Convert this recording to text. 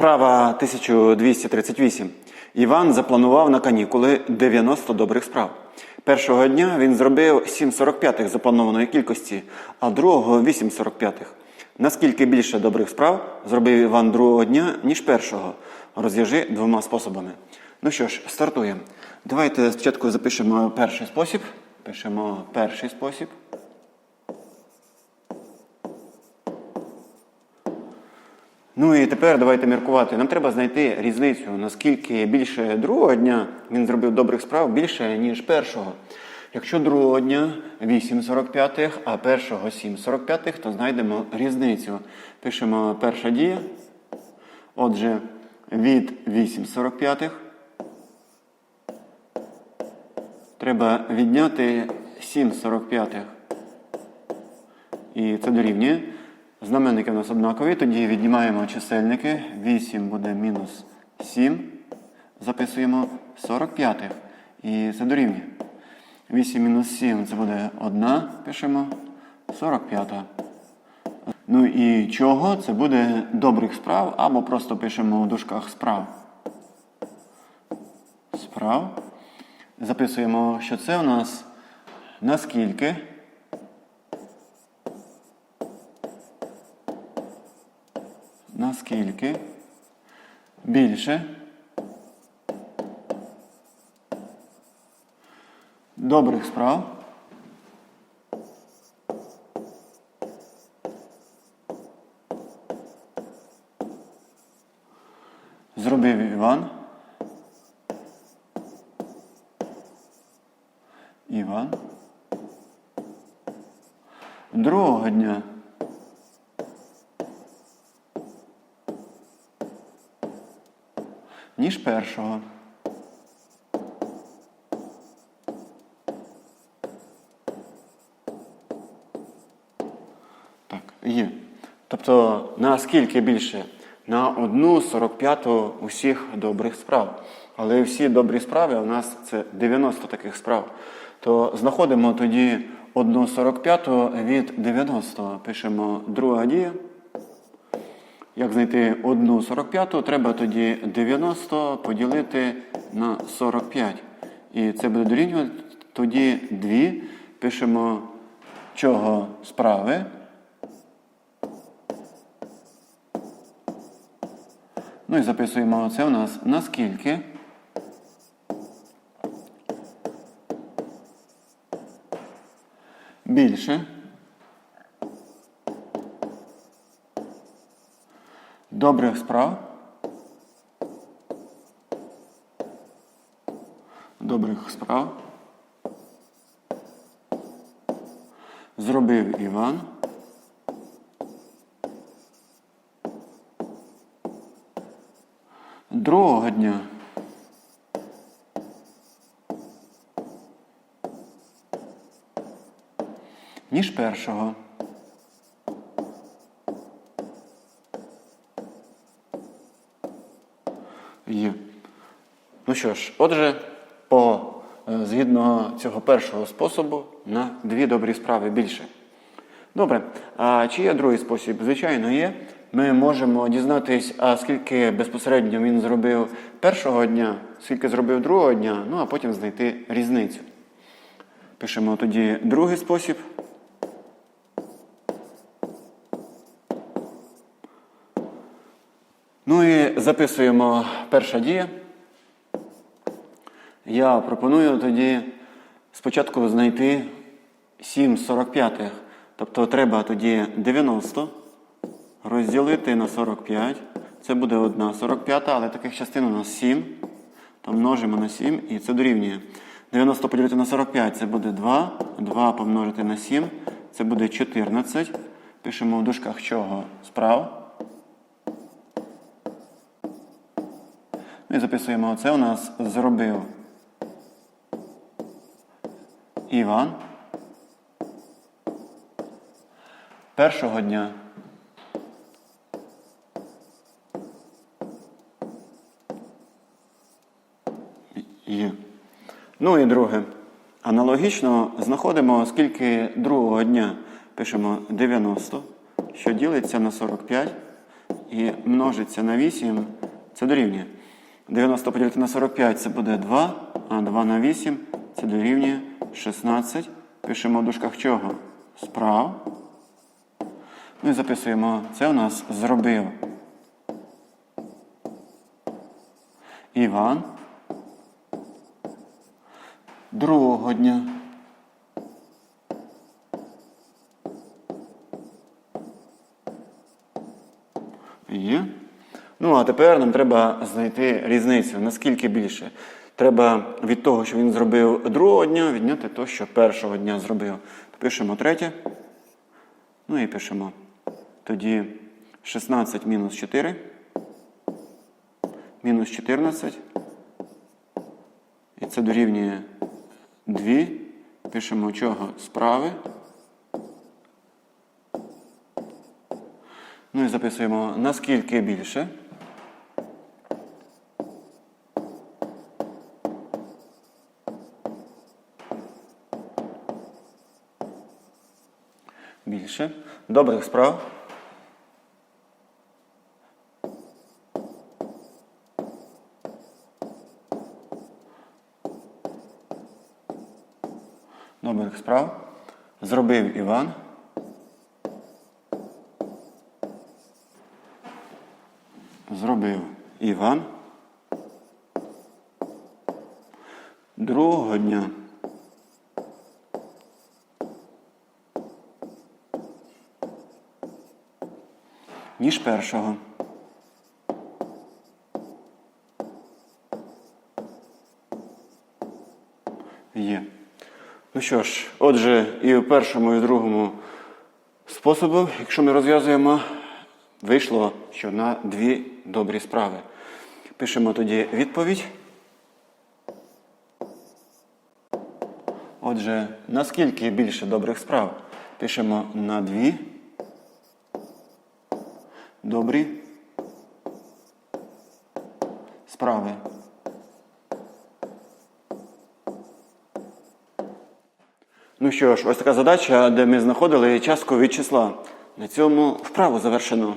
Вправа 1238. Іван запланував на канікули 90 добрих справ. Першого дня він зробив 7,45 запланованої кількості, а другого 8,45. Наскільки більше добрих справ зробив Іван другого дня, ніж першого? Розв'яжи двома способами. Ну що ж, стартуємо. Давайте спочатку запишемо перший спосіб. Пишемо перший спосіб. Ну і тепер давайте міркувати. Нам треба знайти різницю, наскільки більше другого дня він зробив добрих справ більше, ніж першого. Якщо другого дня 8,45, а першого 7,45, то знайдемо різницю. Пишемо перша дія. Отже, від 8,45 треба відняти 7,45. І це дорівнює. Знаменники у нас однакові, тоді віднімаємо чисельники. 8 буде мінус 7. Записуємо 45. І це дорівнює. 8 мінус 7 це буде 1. Пишемо 45. Ну і чого? Це буде добрих справ, або просто пишемо у дужках справ. Справ. Записуємо, що це у нас наскільки. Наскільки більше добрих справ зробив Іван. Іван. Другого дня. Ніж першого. Так, є. Тобто наскільки більше? На одну 45-ту усіх добрих справ. Але всі добрі справи у нас це 90 таких справ. То знаходимо тоді 1 45 від 90. Пишемо друга дія. Як знайти 1 45, треба тоді 90 поділити на 45. І це буде дорівнювати тоді 2. Пишемо чого справи. Ну і записуємо це у нас наскільки. Більше. Добрих справ. Добрих справ. Зробив Іван. Другого дня. Ніж першого. Є. Ну що ж, отже, по, е, згідно цього першого способу, на дві добрі справи більше. Добре. А чи є другий спосіб? Звичайно, є. Ми можемо дізнатись, а скільки безпосередньо він зробив першого дня, скільки зробив другого дня, ну а потім знайти різницю. Пишемо тоді другий спосіб. Ну і записуємо перша дія. Я пропоную тоді спочатку знайти 7 45. Тобто треба тоді 90 розділити на 45. Це буде 1 45, але таких частин у нас 7. То множимо на 7 і це дорівнює. 90 поділити на 45 це буде 2. 2 помножити на 7. Це буде 14. Пишемо в дужках чого? Справа. Ну і записуємо, це у нас зробив Іван. Першого дня. Є. Ну і друге. Аналогічно знаходимо, скільки другого дня пишемо 90, що ділиться на 45. і множиться на 8, це дорівнює. 90 поділити на 45 це буде 2, а 2 на 8 це дорівнює 16. Пишемо в дужках чого? Справ. Ну і записуємо, це у нас зробив Іван другого дня. Є. Ну, а тепер нам треба знайти різницю, наскільки більше. Треба від того, що він зробив другого дня, відняти те, що першого дня зробив. Пишемо третє. Ну і пишемо. Тоді 16 мінус 4. Мінус 14. І це дорівнює 2. Пишемо чого? Справи. Ну і записуємо наскільки більше. Більше. Добрих справ. Добрих справ. Зробив Іван. Зробив Іван. Другого дня. Ніж першого. Є. Ну що ж, отже, і в першому, і в другому способу, якщо ми розв'язуємо, вийшло, що на дві добрі справи. Пишемо тоді відповідь. Отже, наскільки більше добрих справ? Пишемо на дві добрі справи. Ну що ж, ось така задача, де ми знаходили частку від числа. На цьому вправу завершено.